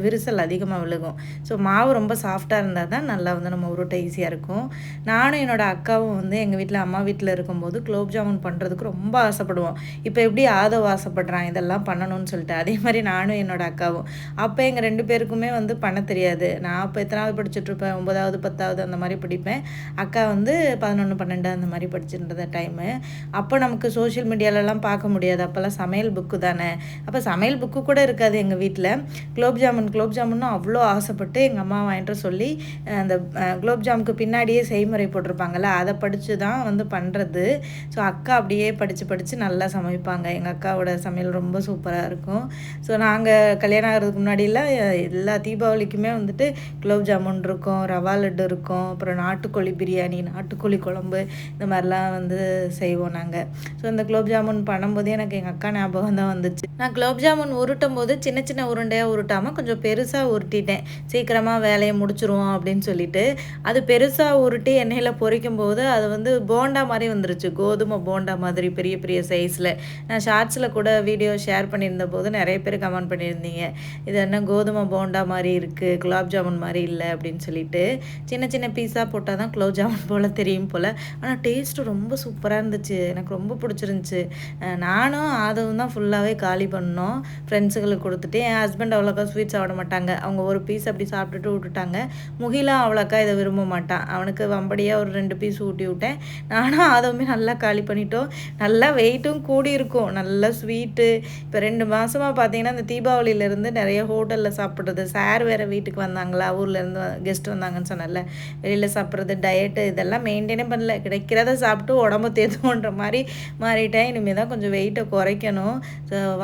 விரிசல் அதிகமாக விழுகும் ஸோ மாவு ரொம்ப சாஃப்டாக இருந்தால் தான் நல்லா வந்து நம்ம உருட்ட ஈஸியாக இருக்கும் நானும் என்னோடய அக்காவும் வந்து எங்கள் வீட்டில் அம்மா வீட்டில் இருக்கும்போது குலோப் ஜாமுன் பண்ணுறதுக்கு ரொம்ப ஆசைப்படுவோம் இப்போ எப்படி ஆதவ ஆசைப்படுறான் இதெல்லாம் பண்ணணும்னு சொல்லிட்டு அதே மாதிரி நானும் என்னோடய அக்காவும் அப்போ எங்கள் ரெண்டு பேருக்குமே வந்து பண்ண தெரியாது நான் அப்போ எத்தனாவது படிச்சுட்ருப்பேன் ஒம்பதாவது பத்தாவது அந்த மாதிரி படிப்பேன் அக்கா வந்து பதினொன்று பன்னெண்டு அந்த மாதிரி படிச்சுட்டு டைமு அப்போ நமக்கு சோஷியல் மீடியாலெல்லாம் பார்க்க முடியாது அப்போல்லாம் சமையல் புக்கு தானே அப்போ சமையல் புக்கு கூட இருக்காது எங்கள் வீட்டில் குலோப் ஜாமுன் குலோப் ஜாமுன்னு அவ்வளோ ஆசைப்பட்டு எங்கள் அம்மா வாங்கிட்டு சொல்லி அந்த குலோப் ஜாமுக்கு பின்னாடியே செய்முறை போட்டிருப்பாங்கள்ல அதை படித்து தான் வந்து பண்ணுறது ஸோ அக்கா அப்படியே படித்து படித்து நல்லா சமைப்பாங்க எங்கள் அக்காவோட சமையல் ரொம்ப சூப்பராக இருக்கும் ஸோ நாங்கள் கல்யாணம் ஆகிறதுக்கு முன்னாடியெல்லாம் எல்லா தீபாவளிக்குமே வந்துட்டு குலோப் ஜாமுன் இருக்கும் ரவா லட்டு இருக்கும் அப்புறம் நாட்டுக்கோழி பிரியாணி நாட்டுக்கோழி குழம்பு இந்த மாதிரிலாம் வந்து செய்வோம் நாங்கள் ஸோ இந்த குலோப் ஜாமுன் பண்ணும்போதே எனக்கு எங்கள் அக்கா ஞாபகம் தான் வந்துச்சு நான் குலோப் ஜாமுன் ஒரு உருட்டும் போது சின்ன சின்ன உருண்டையாக உருட்டாமல் கொஞ்சம் பெருசாக உருட்டிட்டேன் சீக்கிரமாக வேலையை முடிச்சிருவோம் அப்படின்னு சொல்லிட்டு அது பெருசாக உருட்டி எண்ணெயில் பொறிக்கும் போது அது வந்து போண்டா மாதிரி வந்துருச்சு கோதுமை போண்டா மாதிரி பெரிய பெரிய சைஸில் நான் ஷார்ட்ஸில் கூட வீடியோ ஷேர் பண்ணியிருந்த போது நிறைய பேர் கமெண்ட் பண்ணியிருந்தீங்க இது என்ன கோதுமை போண்டா மாதிரி இருக்குது குலாப் ஜாமுன் மாதிரி இல்லை அப்படின்னு சொல்லிட்டு சின்ன சின்ன பீஸாக போட்டால் தான் குலாப் ஜாமுன் போல் தெரியும் போல் ஆனால் டேஸ்ட்டு ரொம்ப சூப்பராக இருந்துச்சு எனக்கு ரொம்ப பிடிச்சிருந்துச்சு நானும் அதுவும் தான் ஃபுல்லாகவே காலி பண்ணோம் ஃப்ரெண்ட்ஸ் ஃப்ரெண்ட்ஸுகளுக்கு கொடுத்துட்டு என் ஹஸ்பண்ட் அவ்வளோக்கா ஸ்வீட் சாப்பிட மாட்டாங்க அவங்க ஒரு பீஸ் அப்படி சாப்பிட்டுட்டு விட்டுட்டாங்க முகிலாம் அவ்வளோக்கா இதை விரும்ப மாட்டான் அவனுக்கு வம்படியாக ஒரு ரெண்டு பீஸ் ஊட்டி விட்டேன் நானும் அதுவுமே நல்லா காலி பண்ணிட்டோம் நல்லா வெயிட்டும் கூடி இருக்கும் நல்லா ஸ்வீட்டு இப்போ ரெண்டு மாதமாக பார்த்தீங்கன்னா இந்த தீபாவளியிலேருந்து நிறைய ஹோட்டலில் சாப்பிட்றது சார் வேறு வீட்டுக்கு வந்தாங்களா ஊர்லேருந்து கெஸ்ட் வந்தாங்கன்னு சொன்னால வெளியில் சாப்பிட்றது டயட்டு இதெல்லாம் மெயின்டைனே பண்ணல கிடைக்கிறத சாப்பிட்டு உடம்பு தேதுன்ற மாதிரி மாறிட்டேன் இனிமேல் தான் கொஞ்சம் வெயிட்டை குறைக்கணும்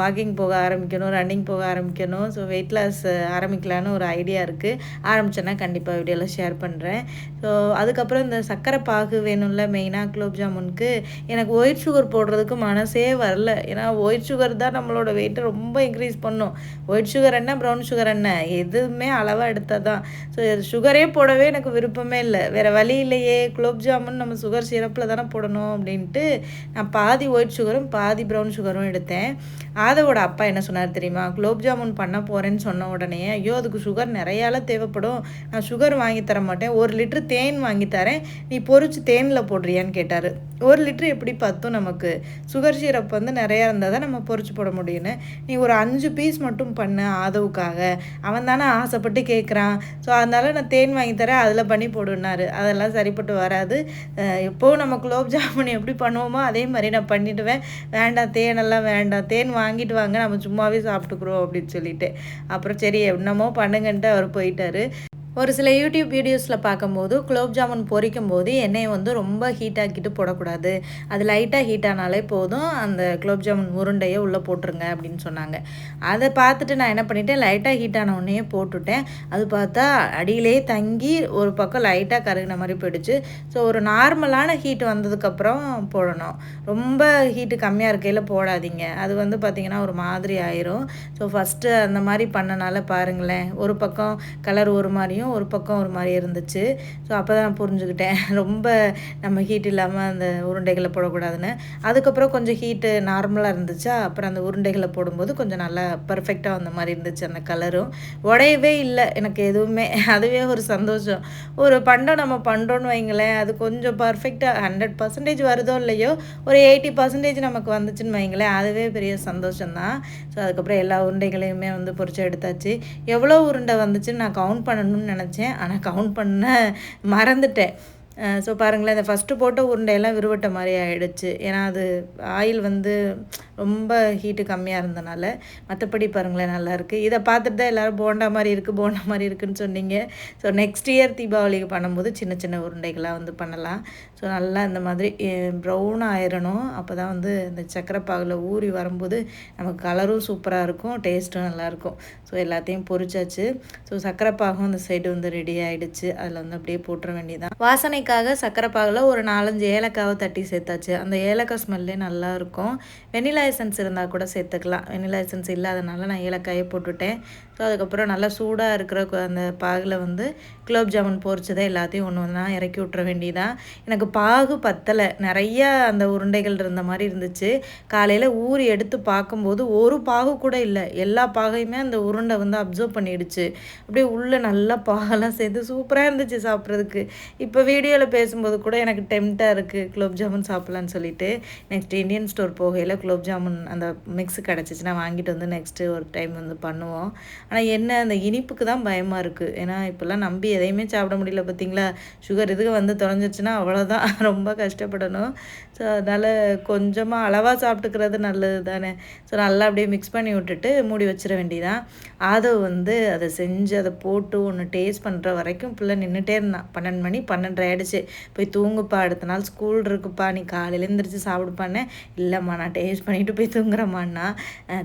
வாக்கிங் போக ஆரம்பிக்கணும் ரன்னிங் போக ஆரம்பிக்கணும் ஸோ வெயிட் லாஸ் ஆரம்பிக்கலான்னு ஒரு ஐடியா இருக்குது ஆரம்பிச்சேன்னா கண்டிப்பாக வீடியோவில் ஷேர் பண்ணுறேன் ஸோ அதுக்கப்புறம் இந்த சர்க்கரை பாகு வேணும்ல மெயினாக குலோப் ஜாமுனுக்கு எனக்கு ஒயிட் சுகர் போடுறதுக்கு மனசே வரல ஏன்னா ஒயிட் சுகர் தான் நம்மளோட வெயிட்டை ரொம்ப இன்க்ரீஸ் பண்ணும் ஒயிட் சுகர் என்ன ப்ரௌன் சுகர் என்ன எதுவுமே அளவாக எடுத்தால் தான் ஸோ சுகரே போடவே எனக்கு விருப்பமே இல்லை வேறு வழி இல்லையே குலோப் ஜாமுன் நம்ம சுகர் சிறப்பில் தானே போடணும் அப்படின்ட்டு நான் பாதி ஒயிட் சுகரும் பாதி ப்ரௌன் சுகரும் எடுத்தேன் ஆதவோட அப்பா என்ன சொன்னார் தெரியுமா குலோப் ஜாமுன் பண்ண போகிறேன்னு சொன்ன உடனே ஐயோ அதுக்கு சுகர் நிறையால தேவைப்படும் நான் சுகர் வாங்கி தர மாட்டேன் ஒரு லிட்ரு தேன் வாங்கி தரேன் நீ பொறிச்சு தேனில் போடுறியான்னு கேட்டார் ஒரு லிட்ரு எப்படி பத்தும் நமக்கு சுகர் சீரப் வந்து நிறையா இருந்தால் தான் நம்ம பொறிச்சு போட முடியும்னு நீ ஒரு அஞ்சு பீஸ் மட்டும் பண்ணு ஆதவுக்காக அவன் தானே ஆசைப்பட்டு கேட்குறான் ஸோ அதனால் நான் தேன் வாங்கி தரேன் அதில் பண்ணி போடுனாரு அதெல்லாம் சரிப்பட்டு வராது எப்போவும் நம்ம குலோப் ஜாமுன் எப்படி பண்ணுவோமோ அதே மாதிரி நான் பண்ணிவிடுவேன் வேண்டாம் தேனெல்லாம் வேண்டாம் தேன் வாங்கிட்டு வாங்க நம்ம சும்மாவே சாப்பிட்டுக்குறோம் அப்படின்னு சொல்லிட்டு அப்புறம் சரி என்னமோ பண்ணுங்கன்ட்டு அவர் போயிட்டாரு ஒரு சில யூடியூப் வீடியோஸில் பார்க்கும்போது குலோப் ஜாமுன் பொரிக்கும் போது எண்ணெயை வந்து ரொம்ப ஹீட் ஆக்கிட்டு போடக்கூடாது அது லைட்டாக ஹீட் ஆனாலே போதும் அந்த குலோப் ஜாமுன் உருண்டையை உள்ளே போட்டுருங்க அப்படின்னு சொன்னாங்க அதை பார்த்துட்டு நான் என்ன பண்ணிட்டேன் லைட்டாக ஹீட் ஆன உடனே போட்டுட்டேன் அது பார்த்தா அடியிலே தங்கி ஒரு பக்கம் லைட்டாக கருகின மாதிரி போயிடுச்சு ஸோ ஒரு நார்மலான ஹீட் வந்ததுக்கப்புறம் போடணும் ரொம்ப ஹீட்டு கம்மியாக இருக்கையில் போடாதீங்க அது வந்து பார்த்திங்கன்னா ஒரு மாதிரி ஆயிரும் ஸோ ஃபஸ்ட்டு அந்த மாதிரி பண்ணனால பாருங்களேன் ஒரு பக்கம் கலர் ஒரு மாதிரியும் மாதிரியும் ஒரு பக்கம் ஒரு மாதிரி இருந்துச்சு ஸோ அப்போ தான் புரிஞ்சுக்கிட்டேன் ரொம்ப நம்ம ஹீட் இல்லாமல் அந்த உருண்டைகளை போடக்கூடாதுன்னு அதுக்கப்புறம் கொஞ்சம் ஹீட்டு நார்மலாக இருந்துச்சா அப்புறம் அந்த உருண்டைகளை போடும்போது கொஞ்சம் நல்லா பர்ஃபெக்டாக வந்த மாதிரி இருந்துச்சு அந்த கலரும் உடையவே இல்லை எனக்கு எதுவுமே அதுவே ஒரு சந்தோஷம் ஒரு பண்டம் நம்ம பண்ணுறோன்னு வைங்களேன் அது கொஞ்சம் பர்ஃபெக்டாக ஹண்ட்ரட் பர்சன்டேஜ் வருதோ இல்லையோ ஒரு எயிட்டி பர்சன்டேஜ் நமக்கு வந்துச்சுன்னு வைங்களேன் அதுவே பெரிய சந்தோஷம்தான் ஸோ அதுக்கப்புறம் எல்லா உருண்டைகளையுமே வந்து பொறிச்சு எடுத்தாச்சு எவ்வளோ உருண்டை வந்துச்சுன்னு நான் கவுண்ட் பண்ணணும்னு நினச்சேன் ஆனால் கவுண்ட் பண்ண மறந்துட்டேன் ஸோ பாருங்களேன் இந்த ஃபஸ்ட்டு போட்ட உருண்டையெல்லாம் விறுவட்ட மாதிரி ஆகிடுச்சு ஏன்னா அது ஆயில் வந்து ரொம்ப ஹீட்டு கம்மியாக இருந்தனால மற்றபடி பாருங்களேன் நல்லாயிருக்கு இதை பார்த்துட்டு தான் எல்லோரும் போண்டா மாதிரி இருக்குது போண்டா மாதிரி இருக்குதுன்னு சொன்னீங்க ஸோ நெக்ஸ்ட் இயர் தீபாவளிக்கு பண்ணும்போது சின்ன சின்ன உருண்டைகளாக வந்து பண்ணலாம் ஸோ நல்லா இந்த மாதிரி ப்ரௌன் ஆயிடணும் அப்போ தான் வந்து இந்த சக்கரை பாகில் ஊறி வரும்போது நமக்கு கலரும் சூப்பராக இருக்கும் டேஸ்ட்டும் நல்லாயிருக்கும் ஸோ எல்லாத்தையும் பொறிச்சாச்சு ஸோ சக்கரை இந்த சைடு வந்து ரெடி ஆகிடுச்சு அதில் வந்து அப்படியே போட்டுற வேண்டியதான் வாசனை இனிப்புக்காக சக்கரை பாகில் ஒரு நாலஞ்சு ஏலக்காவை தட்டி சேர்த்தாச்சு அந்த ஏலக்காய் ஸ்மெல்லே நல்லாயிருக்கும் வெனிலா எசன்ஸ் இருந்தால் கூட சேர்த்துக்கலாம் வெனிலா எசன்ஸ் இல்லாதனால நான் ஏலக்காயே போட்டுவிட்டேன் ஸோ அதுக்கப்புறம் நல்லா சூடாக இருக்கிற அந்த பாகில் வந்து குலோப் ஜாமுன் பொறிச்சதை எல்லாத்தையும் ஒன்று நான் இறக்கி விட்டுற வேண்டியதான் எனக்கு பாகு பத்தலை நிறையா அந்த உருண்டைகள் இருந்த மாதிரி இருந்துச்சு காலையில் ஊறி எடுத்து பார்க்கும்போது ஒரு பாகு கூட இல்லை எல்லா பாகையுமே அந்த உருண்டை வந்து அப்சர்வ் பண்ணிடுச்சு அப்படியே உள்ளே நல்லா பாகெல்லாம் சேர்ந்து சூப்பராக இருந்துச்சு சாப்பிட்றதுக்கு இப்போ வீடியோவில் பேசும்போது கூட எனக்கு டெம்ட்டாக இருக்குது குலோப் ஜாமுன் சாப்பிட்லான்னு சொல்லிட்டு நெக்ஸ்ட் இந்தியன் ஸ்டோர் போகையில் குலோப் ஜாமுன் அந்த மிக்ஸ் கிடச்சிச்சுன்னா வாங்கிட்டு வந்து நெக்ஸ்ட்டு ஒரு டைம் வந்து பண்ணுவோம் ஆனால் என்ன அந்த இனிப்புக்கு தான் பயமாக இருக்குது ஏன்னா இப்போல்லாம் நம்பி எதையுமே சாப்பிட முடியல பார்த்தீங்களா சுகர் இதுக்கு வந்து தொலைஞ்சிச்சுன்னா அவ்வளோதான் ரொம்ப கஷ்டப்படணும் ஸோ அதனால் கொஞ்சமாக அளவாக சாப்பிட்டுக்கிறது நல்லது தானே ஸோ நல்லா அப்படியே மிக்ஸ் பண்ணி விட்டுட்டு மூடி வச்சிட வேண்டியதான் அதை வந்து அதை செஞ்சு அதை போட்டு ஒன்று டேஸ்ட் பண்ணுற வரைக்கும் பிள்ளை நின்றுட்டே இருந்தான் பன்னெண்டு மணி பன்னெண்டரை ஆகிடுச்சு போய் தூங்குப்பா அடுத்த நாள் ஸ்கூல் இருக்குப்பா நீ காலையில் எழுந்திரிச்சு சாப்பிடுப்பானே இல்லைம்மா நான் டேஸ்ட் பண்ணிவிட்டு போய் தூங்குறேம்மான்னா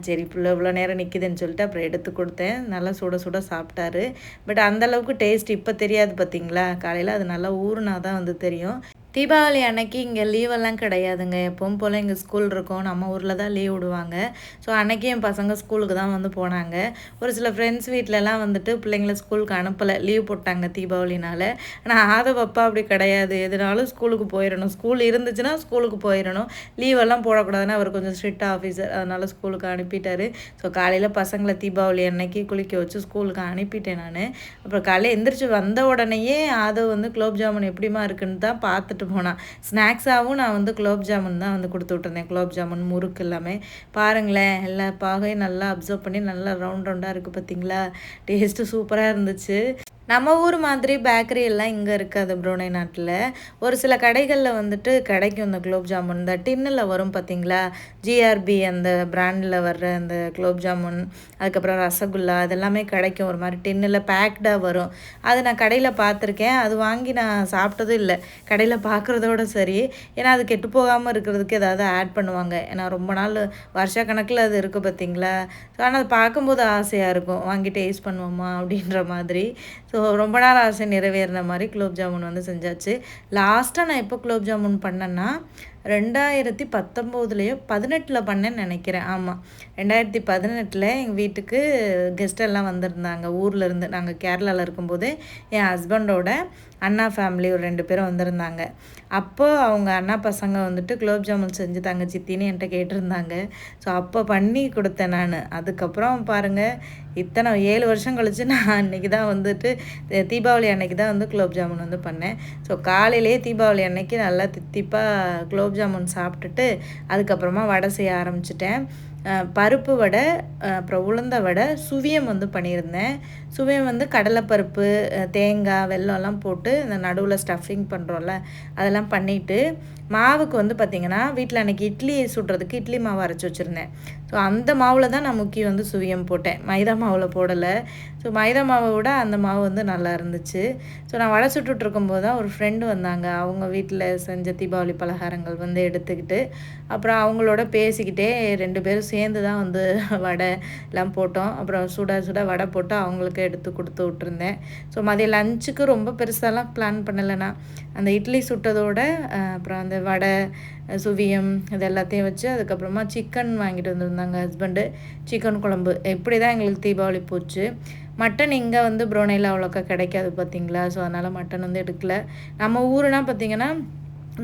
சரி பிள்ளை இவ்வளோ நேரம் நிற்கிதுன்னு சொல்லிட்டு அப்புறம் எடுத்து கொடுத்தேன் நல்லா சுட சுட சாப்பிட்டாரு பட் அந்தளவுக்கு டேஸ்ட் இப்போ தெரியாது பார்த்தீங்களா காலையில் அது நல்லா ஊறுனா தான் வந்து தெரியும் தீபாவளி அன்னைக்கு இங்கே லீவெல்லாம் கிடையாதுங்க எப்பவும் போல் இங்கே ஸ்கூல் இருக்கும் நம்ம ஊரில் தான் லீவ் விடுவாங்க ஸோ அன்றைக்கி என் பசங்க ஸ்கூலுக்கு தான் வந்து போனாங்க ஒரு சில ஃப்ரெண்ட்ஸ் வீட்டிலலாம் வந்துட்டு பிள்ளைங்கள ஸ்கூலுக்கு அனுப்பலை லீவ் போட்டாங்க தீபாவளினால் ஆனால் ஆத பப்பா அப்படி கிடையாது எதுனாலும் ஸ்கூலுக்கு போயிடணும் ஸ்கூல் இருந்துச்சுன்னா ஸ்கூலுக்கு போயிடணும் லீவெல்லாம் போடக்கூடாதுன்னு அவர் கொஞ்சம் ஸ்ட்ரிக்ட் ஆஃபீஸர் அதனால் ஸ்கூலுக்கு அனுப்பிட்டார் ஸோ காலையில் பசங்களை தீபாவளி அன்னைக்கு குளிக்க வச்சு ஸ்கூலுக்கு அனுப்பிட்டேன் நான் அப்புறம் காலையில் எந்திரிச்சு வந்த உடனேயே ஆதவ் வந்து குலோப் ஜாமுன் எப்படிமா இருக்குன்னு தான் பார்த்துட்டு கொடுத்துட்டு போனான் ஸ்நாக்ஸாகவும் நான் வந்து குலோப் ஜாமுன் தான் வந்து கொடுத்து விட்டுருந்தேன் குலோப் ஜாமுன் முறுக்கு எல்லாமே பாருங்களேன் எல்லா பாகையும் நல்லா அப்சர்வ் பண்ணி நல்லா ரவுண்ட் ரவுண்டாக இருக்குது பார்த்தீங்களா டேஸ்ட்டு சூப்பராக இருந்துச்சு நம்ம ஊர் மாதிரி பேக்கரி எல்லாம் இங்கே இருக்காது புரோனை நாட்டில் ஒரு சில கடைகளில் வந்துட்டு கிடைக்கும் இந்த குலோப் ஜாமுன் இந்த டின்னில் வரும் பார்த்தீங்களா ஜிஆர்பி அந்த பிராண்டில் வர்ற அந்த குலோப் ஜாமுன் அதுக்கப்புறம் ரசகுல்லா அதெல்லாமே கிடைக்கும் ஒரு மாதிரி டின்னில் பேக்டாக வரும் அது நான் கடையில் பார்த்துருக்கேன் அது வாங்கி நான் சாப்பிட்டதும் இல்லை கடையில் பார்க்குறதோட சரி ஏன்னா அது கெட்டு போகாமல் இருக்கிறதுக்கு ஏதாவது ஆட் பண்ணுவாங்க ஏன்னா ரொம்ப நாள் வருஷ கணக்கில் அது இருக்குது பார்த்திங்களா ஸோ ஆனால் அது பார்க்கும்போது ஆசையாக இருக்கும் வாங்கிட்டு டேஸ்ட் பண்ணுவோமா அப்படின்ற மாதிரி ஸோ ரொம்ப நாள் ஆசை நிறைவேறின மாதிரி குலோப் ஜாமுன் வந்து செஞ்சாச்சு லாஸ்ட்டாக நான் எப்போ குலோப் ஜாமுன் பண்ணேன்னா ரெண்டாயிரத்தி பத்தொம்போதுலேயோ பதினெட்டில் பண்ணேன்னு நினைக்கிறேன் ஆமாம் ரெண்டாயிரத்தி பதினெட்டில் எங்கள் வீட்டுக்கு கெஸ்டெல்லாம் வந்திருந்தாங்க ஊரில் இருந்து நாங்கள் கேரளாவில் இருக்கும்போது என் ஹஸ்பண்டோட அண்ணா ஃபேமிலி ஒரு ரெண்டு பேரும் வந்திருந்தாங்க அப்போ அவங்க அண்ணா பசங்க வந்துட்டு குலோப் ஜாமுன் செஞ்சு தாங்க சித்தின்னு என்கிட்ட கேட்டிருந்தாங்க ஸோ அப்போ பண்ணி கொடுத்தேன் நான் அதுக்கப்புறம் பாருங்கள் இத்தனை ஏழு வருஷம் கழித்து நான் அன்றைக்கி தான் வந்துட்டு தீபாவளி அன்னைக்கு தான் வந்து குலோப் ஜாமுன் வந்து பண்ணேன் ஸோ காலையிலே தீபாவளி அன்னைக்கு நல்லா தித்திப்பாக குலோப் ஜாமுன் சாப்பிட்டுட்டு அதுக்கப்புறமா வடை செய்ய ஆரம்பிச்சிட்டேன் பருப்பு வடை அப்புறம் உளுந்த வடை சுவியம் வந்து பண்ணியிருந்தேன் சுவியம் வந்து கடலைப்பருப்பு தேங்காய் வெல்லம்லாம் போட்டு இந்த நடுவில் ஸ்டஃபிங் பண்ணுறோம்ல அதெல்லாம் பண்ணிவிட்டு மாவுக்கு வந்து பார்த்திங்கன்னா வீட்டில் அன்றைக்கி இட்லி சுடுறதுக்கு இட்லி மாவு அரைச்சி வச்சுருந்தேன் ஸோ அந்த மாவில் தான் நான் முக்கியம் வந்து சுவியம் போட்டேன் மைதா மாவில் போடலை ஸோ மைதா மாவை விட அந்த மாவு வந்து நல்லா இருந்துச்சு ஸோ நான் வடை சுட்டுட்ருக்கும்போது தான் ஒரு ஃப்ரெண்டு வந்தாங்க அவங்க வீட்டில் செஞ்ச தீபாவளி பலகாரங்கள் வந்து எடுத்துக்கிட்டு அப்புறம் அவங்களோட பேசிக்கிட்டே ரெண்டு பேரும் சேர்ந்து தான் வந்து வடை எல்லாம் போட்டோம் அப்புறம் சுட சுட வடை போட்டு அவங்களுக்கு எடுத்து கொடுத்து விட்டுருந்தேன் ஸோ மதியம் லஞ்சுக்கு ரொம்ப பெருசாலாம் பிளான் பண்ணலைன்னா அந்த இட்லி சுட்டதோட அப்புறம் அந்த வடை சுவியம் இது எல்லாத்தையும் வச்சு அதுக்கப்புறமா சிக்கன் வாங்கிட்டு வந்திருந்தாங்க ஹஸ்பண்டு சிக்கன் குழம்பு இப்படி தான் எங்களுக்கு தீபாவளி போச்சு மட்டன் இங்கே வந்து புரோனையில் அவ்வளோக்கா கிடைக்காது பார்த்திங்களா ஸோ அதனால் மட்டன் வந்து எடுக்கல நம்ம ஊருனா பார்த்திங்கன்னா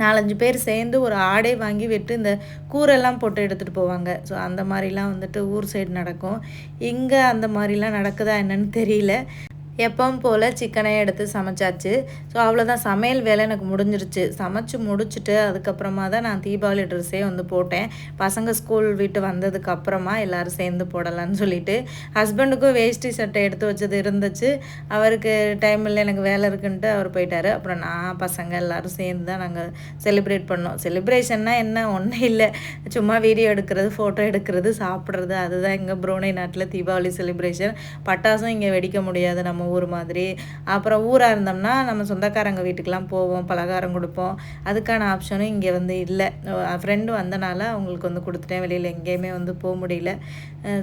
நாலஞ்சு பேர் சேர்ந்து ஒரு ஆடை வாங்கி விட்டு இந்த கூரெல்லாம் போட்டு எடுத்துகிட்டு போவாங்க ஸோ அந்த மாதிரிலாம் வந்துட்டு ஊர் சைடு நடக்கும் இங்கே அந்த மாதிரிலாம் நடக்குதா என்னன்னு தெரியல எப்பவும் போல் சிக்கனையும் எடுத்து சமைச்சாச்சு ஸோ அவ்வளோதான் சமையல் வேலை எனக்கு முடிஞ்சிருச்சு சமைச்சு முடிச்சுட்டு அதுக்கப்புறமா தான் நான் தீபாவளி ட்ரெஸ்ஸே வந்து போட்டேன் பசங்க ஸ்கூல் விட்டு வந்ததுக்கு அப்புறமா எல்லோரும் சேர்ந்து போடலான்னு சொல்லிட்டு ஹஸ்பண்டுக்கும் வேஷ்டி சட்டை எடுத்து வச்சது இருந்துச்சு அவருக்கு டைம் இல்லை எனக்கு வேலை இருக்குன்ட்டு அவர் போயிட்டார் அப்புறம் நான் பசங்க எல்லோரும் சேர்ந்து தான் நாங்கள் செலிப்ரேட் பண்ணோம் செலிப்ரேஷன்னா என்ன ஒன்றும் இல்லை சும்மா வீடியோ எடுக்கிறது ஃபோட்டோ எடுக்கிறது சாப்பிட்றது அதுதான் எங்கள் புரோனை நாட்டில் தீபாவளி செலிப்ரேஷன் பட்டாசும் இங்கே வெடிக்க முடியாது நம்ம ஊர் மாதிரி அப்புறம் ஊராக இருந்தோம்னா நம்ம சொந்தக்காரங்க வீட்டுக்கெலாம் போவோம் பலகாரம் கொடுப்போம் அதுக்கான ஆப்ஷனும் இங்கே வந்து இல்லை ஃப்ரெண்டு வந்தனால அவங்களுக்கு வந்து கொடுத்துட்டேன் வெளியில் எங்கேயுமே வந்து போக முடியல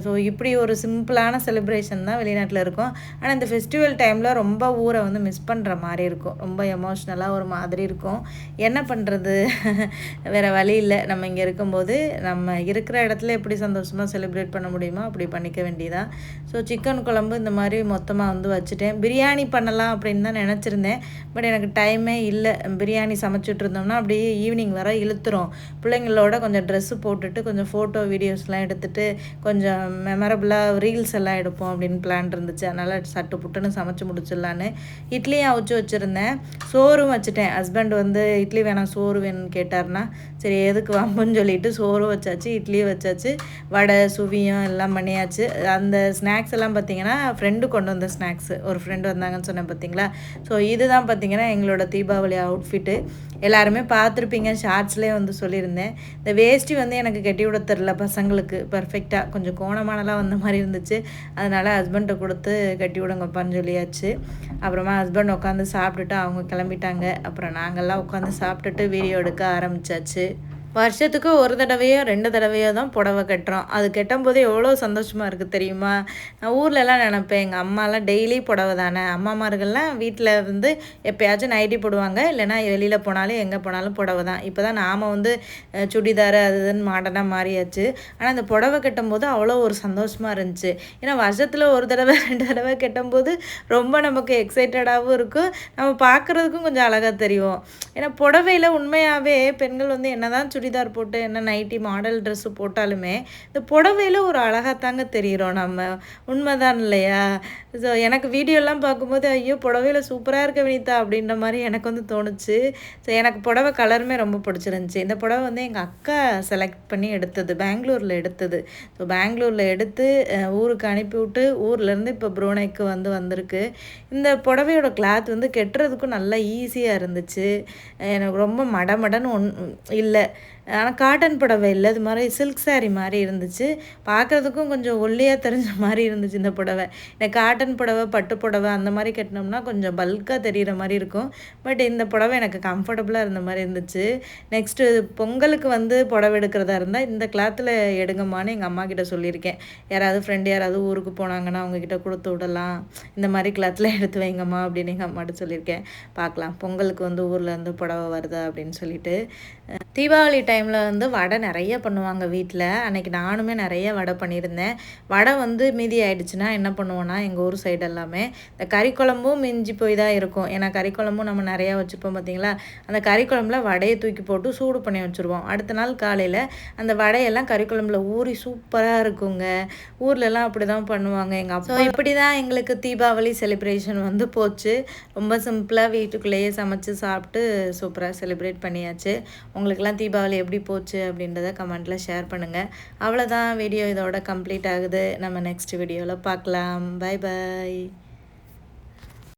ஸோ இப்படி ஒரு சிம்பிளான செலிப்ரேஷன் தான் வெளிநாட்டில் இருக்கும் ஆனால் இந்த ஃபெஸ்டிவல் டைமில் ரொம்ப ஊரை வந்து மிஸ் பண்ணுற மாதிரி இருக்கும் ரொம்ப எமோஷ்னலாக ஒரு மாதிரி இருக்கும் என்ன பண்ணுறது வேறு வழி இல்லை நம்ம இங்கே இருக்கும்போது நம்ம இருக்கிற இடத்துல எப்படி சந்தோஷமாக செலிப்ரேட் பண்ண முடியுமோ அப்படி பண்ணிக்க வேண்டியதான் ஸோ சிக்கன் குழம்பு இந்த மாதிரி மொத்தமாக வந்து வச்சு ஆரம்பிச்சிட்டேன் பிரியாணி பண்ணலாம் அப்படின்னு தான் நினச்சிருந்தேன் பட் எனக்கு டைமே இல்லை பிரியாணி சமைச்சிட்டு இருந்தோம்னா அப்படியே ஈவினிங் வர இழுத்துரும் பிள்ளைங்களோட கொஞ்சம் ட்ரெஸ்ஸு போட்டுட்டு கொஞ்சம் ஃபோட்டோ வீடியோஸ்லாம் எடுத்துகிட்டு கொஞ்சம் மெமரபுளாக ரீல்ஸ் எல்லாம் எடுப்போம் அப்படின்னு பிளான் இருந்துச்சு அதனால் சட்டு புட்டுன்னு சமைச்சு முடிச்சிடலான்னு இட்லியும் அவிச்சு வச்சுருந்தேன் சோறும் வச்சுட்டேன் ஹஸ்பண்ட் வந்து இட்லி வேணாம் சோறு வேணும்னு கேட்டார்னா சரி எதுக்கு வம்புன்னு சொல்லிட்டு சோறும் வச்சாச்சு இட்லியும் வச்சாச்சு வடை சுவியும் எல்லாம் பண்ணியாச்சு அந்த ஸ்நாக்ஸ் எல்லாம் பார்த்தீங்கன்னா ஃப்ரெண்டு கொண்டு வந்த ஸ்நாக்ஸு ஒரு ஃப்ரெண்டு வந்தாங்கன்னு சொன்னேன் பார்த்தீங்களா ஸோ இதுதான் பார்த்தீங்கன்னா எங்களோட தீபாவளி அவுட்ஃபிட்டு எல்லாருமே பார்த்துருப்பீங்க ஷார்ட்ஸ்லேயே வந்து சொல்லியிருந்தேன் இந்த வேஷ்டி வந்து எனக்கு கட்டி விட தெரில பசங்களுக்கு பர்ஃபெக்டாக கொஞ்சம் கோணமானலாம் வந்த மாதிரி இருந்துச்சு அதனால் ஹஸ்பண்ட்டை கொடுத்து கட்டி விடுங்கப்பான்னு சொல்லியாச்சு அப்புறமா ஹஸ்பண்ட் உட்காந்து சாப்பிட்டுட்டு அவங்க கிளம்பிட்டாங்க அப்புறம் நாங்கள்லாம் உட்காந்து சாப்பிட்டுட்டு வீடியோ எடுக்க ஆரம்பித்தாச்சு வருஷத்துக்கு ஒரு தடவையோ ரெண்டு தடவையோ தான் புடவை கட்டுறோம் அது கட்டும்போது எவ்வளோ சந்தோஷமாக இருக்குது தெரியுமா நான் ஊர்லலாம் நினப்பேன் எங்கள் அம்மாலாம் டெய்லி புடவை தானே அம்மாமார்கள்லாம் வீட்டில் வந்து எப்போயாச்சும் நைட்டி போடுவாங்க இல்லைனா வெளியில் போனாலும் எங்கே போனாலும் புடவை தான் இப்போ தான் நாம் வந்து சுடிதார் அது இதுன்னு மாடனாக மாறியாச்சு ஆனால் அந்த புடவை கட்டும்போது அவ்வளோ ஒரு சந்தோஷமாக இருந்துச்சு ஏன்னா வருஷத்தில் ஒரு தடவை ரெண்டு தடவை கட்டும்போது ரொம்ப நமக்கு எக்ஸைட்டடாகவும் இருக்கும் நம்ம பார்க்குறதுக்கும் கொஞ்சம் அழகாக தெரியும் ஏன்னா புடவையில் உண்மையாகவே பெண்கள் வந்து என்ன தான் சுடிதார் போட்டு என்ன நைட்டி மாடல் ட்ரெஸ்ஸு போட்டாலுமே இந்த புடவையில் ஒரு அழகாகத்தாங்க தாங்க தெரிகிறோம் நம்ம உண்மைதான் இல்லையா ஸோ எனக்கு வீடியோலாம் பார்க்கும்போது ஐயோ புடவையில் சூப்பராக இருக்க வினிதா அப்படின்ற மாதிரி எனக்கு வந்து தோணுச்சு ஸோ எனக்கு புடவை கலருமே ரொம்ப பிடிச்சிருந்துச்சி இந்த புடவை வந்து எங்கள் அக்கா செலக்ட் பண்ணி எடுத்தது பெங்களூரில் எடுத்தது ஸோ பெங்களூரில் எடுத்து ஊருக்கு அனுப்பி விட்டு ஊர்லேருந்து இப்போ ப்ரோனைக்கு வந்து வந்திருக்கு இந்த புடவையோட கிளாத் வந்து கெட்டுறதுக்கும் நல்லா ஈஸியாக இருந்துச்சு எனக்கு ரொம்ப மடமடன்னு ஒன் இல்லை ஆனால் காட்டன் புடவை இல்லை அது மாதிரி சில்க் சாரி மாதிரி இருந்துச்சு பார்க்குறதுக்கும் கொஞ்சம் ஒல்லியாக தெரிஞ்ச மாதிரி இருந்துச்சு இந்த புடவை எனக்கு காட்டன் புடவை பட்டு புடவை அந்த மாதிரி கட்டினோம்னா கொஞ்சம் பல்காக தெரிகிற மாதிரி இருக்கும் பட் இந்த புடவை எனக்கு கம்ஃபர்டபுளாக இருந்த மாதிரி இருந்துச்சு நெக்ஸ்ட்டு பொங்கலுக்கு வந்து புடவை எடுக்கிறதா இருந்தால் இந்த கிளாத்தில் எடுங்கம்மான்னு எங்கள் அம்மா கிட்ட சொல்லியிருக்கேன் யாராவது ஃப்ரெண்டு யாராவது ஊருக்கு போனாங்கன்னா அவங்கக்கிட்ட கொடுத்து விடலாம் இந்த மாதிரி கிளாத்தில் எடுத்து வைங்கம்மா அப்படின்னு எங்கள் அம்மாட்ட சொல்லியிருக்கேன் பார்க்கலாம் பொங்கலுக்கு வந்து ஊரில் இருந்து புடவை வருதா அப்படின்னு சொல்லிட்டு தீபாவளி டைம் டைமில் வந்து வடை நிறைய பண்ணுவாங்க வீட்டில் அன்றைக்கி நானுமே நிறைய வடை பண்ணியிருந்தேன் வடை வந்து மீதி ஆயிடுச்சுன்னா என்ன பண்ணுவோன்னா எங்கள் ஊர் சைடு எல்லாமே இந்த கறி குழம்பும் மிஞ்சி போய் தான் இருக்கும் ஏன்னா கறி குழம்பும் நம்ம நிறையா வச்சுப்போம் பார்த்திங்களா அந்த கறி குழம்புல வடையை தூக்கி போட்டு சூடு பண்ணி வச்சுருவோம் அடுத்த நாள் காலையில் அந்த வடையெல்லாம் கறி குழம்புல ஊறி சூப்பராக இருக்குங்க ஊர்லலாம் அப்படி தான் பண்ணுவாங்க எங்கள் அப்பா இப்படி தான் எங்களுக்கு தீபாவளி செலிப்ரேஷன் வந்து போச்சு ரொம்ப சிம்பிளாக வீட்டுக்குள்ளேயே சமைச்சு சாப்பிட்டு சூப்பராக செலிப்ரேட் பண்ணியாச்சு உங்களுக்கெல்லாம் தீபாவளி எப்படி போச்சு அப்படின்றத கமெண்ட்டில் ஷேர் பண்ணுங்கள் அவ்வளோதான் வீடியோ இதோட கம்ப்ளீட் ஆகுது நம்ம நெக்ஸ்ட் வீடியோவில் பார்க்கலாம் பாய் பாய்